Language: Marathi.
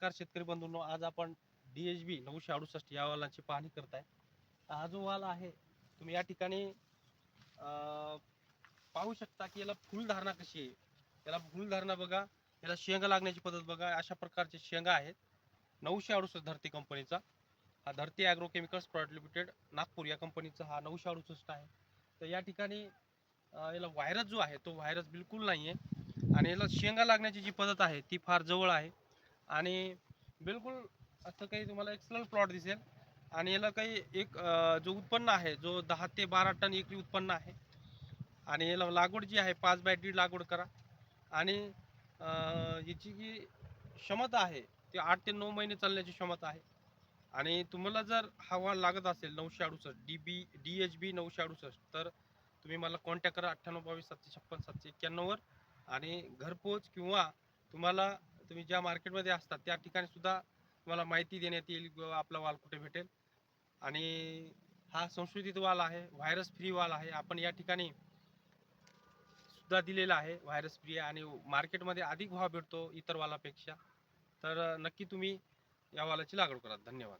नमस्कार शेतकरी बंधूंनो आज आपण डी एच बी नऊशे अडुसष्ट या वालाची पाहणी करताय हा जो वाल आहे तुम्ही या ठिकाणी पाहू शकता की याला फुलधारणा कशी आहे. याला फुलधारणा बघा याला शेंगा लागण्याची पद्धत बघा अशा प्रकारचे शेंगा आहेत. नऊशे अडुसष्ट धरती कंपनीचा. हा Dharti agro chemicals private limited Nagpur या कंपनीचा हा नऊशे अडुसष्ट आहे. तर या ठिकाणी याला व्हायरस जो आहे तो व्हायरस बिलकुल नाही आहे आणि याला शेंगा लागण्याची जी पद्धत आहे ती फार जवळ आहे. आणि बिलकुल असं काही तुम्हाला एक्सलंट प्लॉट दिसेल. आणि याला काही एक जो उत्पन्न आहे जो दहा ते बारा टन एकरी उत्पन्न आहे. आणि याला लागवड जी आहे पाच बाय दीड लागवड करा. आणि याची जी क्षमता आहे ती आठ ते नऊ महिने चालण्याची क्षमता आहे. आणि तुम्हाला जर हवा लागत असेल नऊशे अडुसष्ट D B D H B नऊशे अडुसष्ट तर तुम्ही मला कॉन्टॅक्ट करा अठ्ठ्याण्णव बावीस सातशे छप्पन सातशे एक्क्याण्णववर आणि घरपोच किंवा तुम्हाला तुम्ही ज्या मार्केटमध्ये असतात त्या ठिकाणी सुद्धा तुम्हाला माहिती देण्यात येईल किंवा आपला वाल कुठे भेटेल. आणि हा संशोधित वाल आहे व्हायरस फ्री वाल आहे. आपण या ठिकाणी सुद्धा दिलेला आहे व्हायरस फ्री आणि मार्केटमध्ये अधिक भाव भेटतो इतर वालापेक्षा. तर नक्की तुम्ही या वालाची लागवड करा. धन्यवाद.